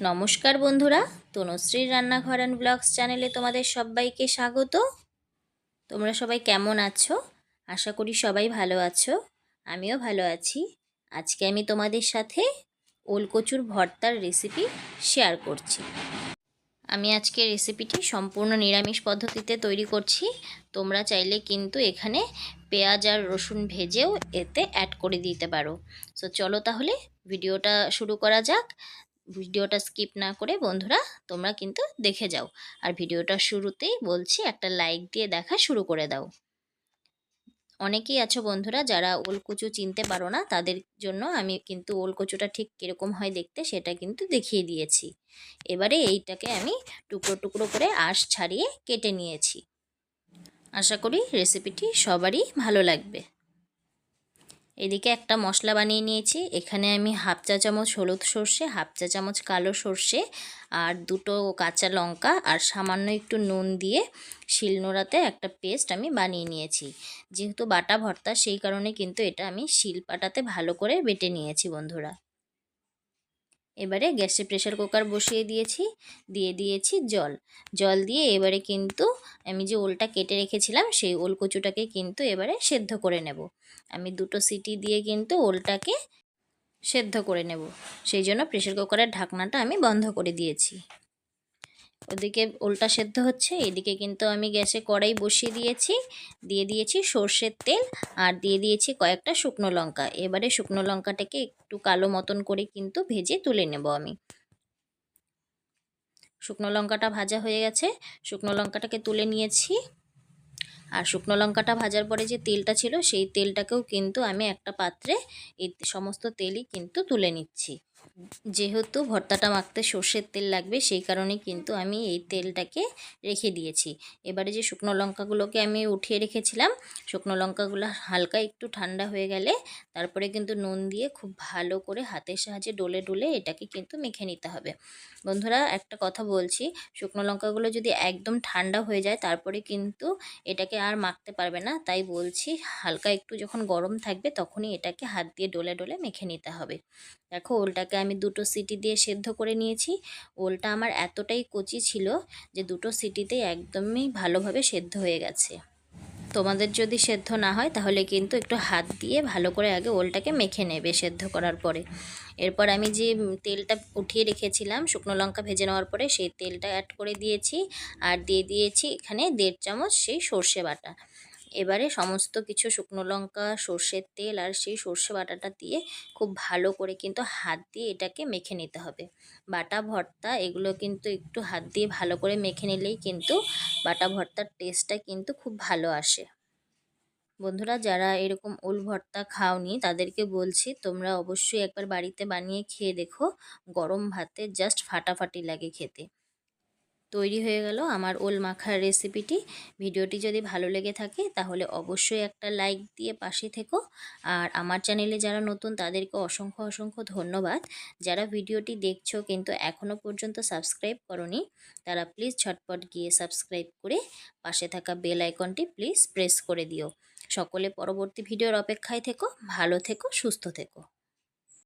নমস্কার বন্ধুরা, তনুশ্রীর রান্নাঘর অ্যান্ড ব্লগস চ্যানেলে তোমাদের সবাইকে স্বাগত। তোমরা সবাই কেমন আছো? আশা করি সবাই ভালো আছো, আমিও ভালো আছি। আজকে আমি তোমাদের সাথে ওলকচুর ভর্তার রেসিপি শেয়ার করছি। আমি আজকে রেসিপিটি সম্পূর্ণ নিরামিষ পদ্ধতিতে তৈরি করছি। তোমরা চাইলে কিন্তু এখানে পেঁয়াজ আর রসুন ভেজেও এতে অ্যাড করে দিতে পারো। সো চলো তাহলে ভিডিওটা শুরু করা যাক। ভিডিওটা স্কিপ না করে বন্ধুরা তোমরা কিন্তু দেখে যাও। আর ভিডিওটা শুরুতেই বলছি একটা লাইক দিয়ে দেখা শুরু করে দাও। অনেকেই আছো বন্ধুরা যারা ওল ওলকুচু চিনতে পারো না, তাদের জন্য আমি কিন্তু ওলকুচুটা ঠিক কীরকম হয় দেখতে সেটা কিন্তু দেখিয়ে দিয়েছি। এবারে এইটাকে আমি টুকরো টুকরো করে আঁশ ছাড়িয়ে কেটে নিয়েছি। আশা করি রেসিপিটি সবারই ভালো লাগবে। এদিকে একটা মশলা বানিয়ে নিয়েছি। এখানে আমি হাফ চা চামচ হলুদ সর্ষে, হাফ চা চামচ কালো সর্ষে আর দুটো কাঁচা লঙ্কা আর সামান্য একটু নুন দিয়ে শিলনোড়াতে একটা পেস্ট আমি বানিয়ে নিয়েছি। যেহেতু বাটা ভর্তা, সেই কারণে কিন্তু এটা আমি শিলপাটাতে ভালো করে বেটে নিয়েছি বন্ধুরা। এবারে গ্যাসে প্রেশার কুকার বসিয়ে দিয়েছি, দিয়ে দিয়েছি জল। জল দিয়ে এবারে কিন্তু আমি যে ওলটা কেটে রেখেছিলাম, সেই ওল কচুটাকে কিন্তু এবারে সেদ্ধ করে নেব। আমি দুটো সিটি দিয়ে কিন্তু ওলটাকে সেদ্ধ করে নেব। সেই জন্য প্রেশার কুকারের ঢাকনাটা আমি বন্ধ করে দিয়েছি। ওদিকে ওলটা সেদ্ধ হচ্ছে, এদিকে কিন্তু আমি গ্যাসে কড়াই বসিয়ে দিয়েছি। দিয়ে দিয়েছি সর্ষের তেল আর দিয়ে দিয়েছি কয়েকটা শুকনো লঙ্কা। এবারে শুকনো লঙ্কাটাকে একটু কালো মতন করে কিন্তু ভেজে তুলে নেব আমি। শুকনো লঙ্কাটা ভাজা হয়ে গেছে। শুকনো লঙ্কাটাকে তুলে নিয়েছি। আর শুকনো লঙ্কাটা ভাজার পরে যে তেলটা ছিল, সেই তেলটাকেও কিন্তু আমি একটা পাত্রে এই সমস্ত তেলই কিন্তু তুলে নিচ্ছি। যেহেতু ভর্তাটা মাখতে সর্ষের তেল লাগবে, সেই কারণে কিন্তু আমি এই তেলটাকে রেখে দিয়েছি। এবারে যে শুকনো লঙ্কাগুলোকে আমি উঠিয়ে রেখেছিলাম, শুকনো লঙ্কাগুলো হালকা একটু ঠান্ডা হয়ে গেলে তারপরে কিন্তু নুন দিয়ে খুব ভালো করে হাতের সাহায্যে ডলে ডলে এটাকে কিন্তু মেখে নিতে হবে। বন্ধুরা, একটা কথা বলছি, শুকনো লঙ্কাগুলো যদি একদম ঠান্ডা হয়ে যায়, তারপরে কিন্তু এটাকে আর মাখতে পারবে না। তাই বলছি, হালকা একটু যখন গরম থাকবে, তখনই এটাকে হাত দিয়ে ডলে ডলে মেখে নিতে হবে। দেখো ওলটাকে আমি দুটো সিটি দিয়ে সেদ্ধ করে নিয়েছি। ওলটা আমার এতটাই কচি ছিল যে দুটো সিটিতেই একদমই ভালোভাবে সেদ্ধ হয়ে গেছে। তোমাদের যদি সেদ্ধ না হয় তাহলে কিন্তু একটু হাত দিয়ে ভালো করে আগে ওলটাকে মেখে নেবে সেদ্ধ করার পরে। এরপর আমি যে তেলটা উঠিয়ে রেখেছিলাম, শুকনো লঙ্কা ভেজে নেওয়ার পরে সেই তেলটা অ্যাড করে দিয়েছি। আর দিয়ে দিয়েছি এখানে দেড় চামচ সেই সর্ষে বাটা। এবারে সমস্ত কিছু শুকনো লঙ্কা, সর্ষের তেল আর সেই সর্ষে বাটাটা দিয়ে খুব ভালো করে কিন্তু হাত দিয়ে এটাকে মেখে নিতে হবে। বাটা, ভর্তা এগুলো কিন্তু একটু হাত দিয়ে ভালো করে মেখে নিলেই কিন্তু বাটা, ভর্তার টেস্টটা কিন্তু খুব ভালো আসে। বন্ধুরা, যারা এরকম ওল ভর্তা খাওনি তাদেরকে বলছি, তোমরা অবশ্যই একবার বাড়িতে বানিয়ে খেয়ে দেখো। গরম ভাতে জাস্ট ফাটাফাটি লাগে খেতে। তৈরি হয়ে গেল আমার ওল মাখার রেসিপিটি ভিডিওটি যদি ভালো লেগে থাকে তাহলে অবশ্যই একটা লাইক দিয়ে পাশে থেকো। আর আমার চ্যানেলে যারা নতুন তাদেরকে অসংখ্য অসংখ্য ধন্যবাদ। যারা ভিডিওটি দেখছ কিন্তু এখনও পর্যন্ত সাবস্ক্রাইব করনি, তারা প্লিজ ঝটপট গিয়ে সাবস্ক্রাইব করে পাশে থাকা বেল আইকনটি প্লিজ প্রেস করে দিও। সকলে পরবর্তী ভিডিওর অপেক্ষায় থেকো, ভালো থেকো, সুস্থ থেকো।